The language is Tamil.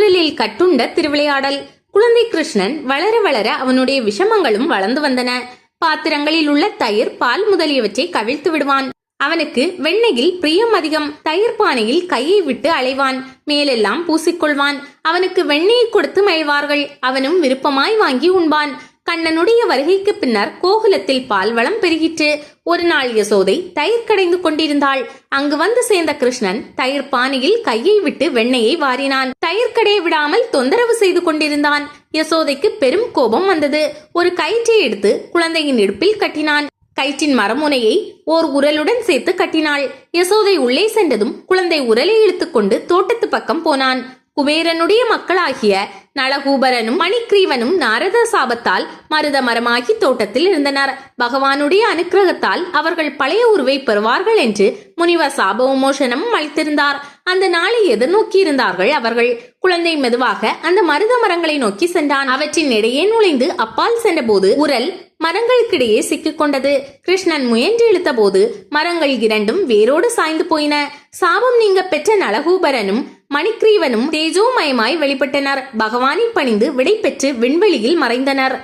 குரலில் கட்டுண்ட திருவிளையாடல். குழந்தை கிருஷ்ணன் வளர வளர அவனுடைய விஷமங்களும் வளர்ந்து வந்தன. பாத்திரங்களில் உள்ள தயிர் பால் முதலியவற்றை கவிழ்த்து விடுவான். அவனுக்கு வெண்ணெயில் பிரியம் அதிகம். தயிர் பானையில் கையை விட்டு அலைவான். மேலெல்லாம் பூசிக்கொள்வான். அவனுக்கு வெண்ணெயை கொடுத்து மகிழ்வார்கள். அவனும் விருப்பமாய் வாங்கி உண்பான். கண்ணனுடைய வருகைக்கு பின்னர் கோகுலத்தில் பால் வளம் பெருகிற்று. ஒரு நாள் யசோதை தயிர் கடைந்து கொண்டிருந்தாள். அங்கு வந்து சேர்ந்த கிருஷ்ணன் தயிர் பானையில் கையை விட்டு வெண்ணெயை வாரினான். தயிர் கடையை விடாமல் தொந்தரவு செய்து கொண்டிருந்தான். யசோதைக்கு பெரும் கோபம் வந்தது. ஒரு கயிற்றை எடுத்து குழந்தையின் இடுப்பில் கட்டினான். கயிற்றின் மரமுனையை ஓர் உரலுடன் சேர்த்து கட்டினாள். யசோதை உள்ளே சென்றதும் குழந்தை உரலை இழுத்துக்கொண்டு தோட்டத்து பக்கம் போனான். குபேரனுடைய மக்களாகிய நளகூபரனும் மணிக்ரீவனும் நாரத சாபத்தால் மருத மரமாகி தோட்டத்தில் இருந்தனர். பகவானுடைய அனுக்கிரகத்தால் அவர்கள் பழைய உருவை பெறுவார்கள் என்று முனிவர் சாப விமோசனம் அளித்திருந்தார். அந்த நாளை எதிர்நோக்கி இருந்தார்கள் அவர்கள். குழந்தை மெதுவாக அந்த மருத மரங்களை நோக்கி சென்றான். அவற்றின் இடையே நுழைந்து அப்பால் சென்றபோது உரல் மரங்களுக்கிடையே சிக்கிக் கொண்டது கிருஷ்ணன் முயன்று இழுத்தபோது மரங்கள் இரண்டும் வேரோடு சாய்ந்து போயின. சாபம் நீங்க பெற்ற நலகூபரனும் மணிக்ரீவனும் தேஜோமயமாய் வெளிப்பட்டனர். பகவானை பணிந்து விடை பெற்று விண்வெளியில் மறைந்தனர்.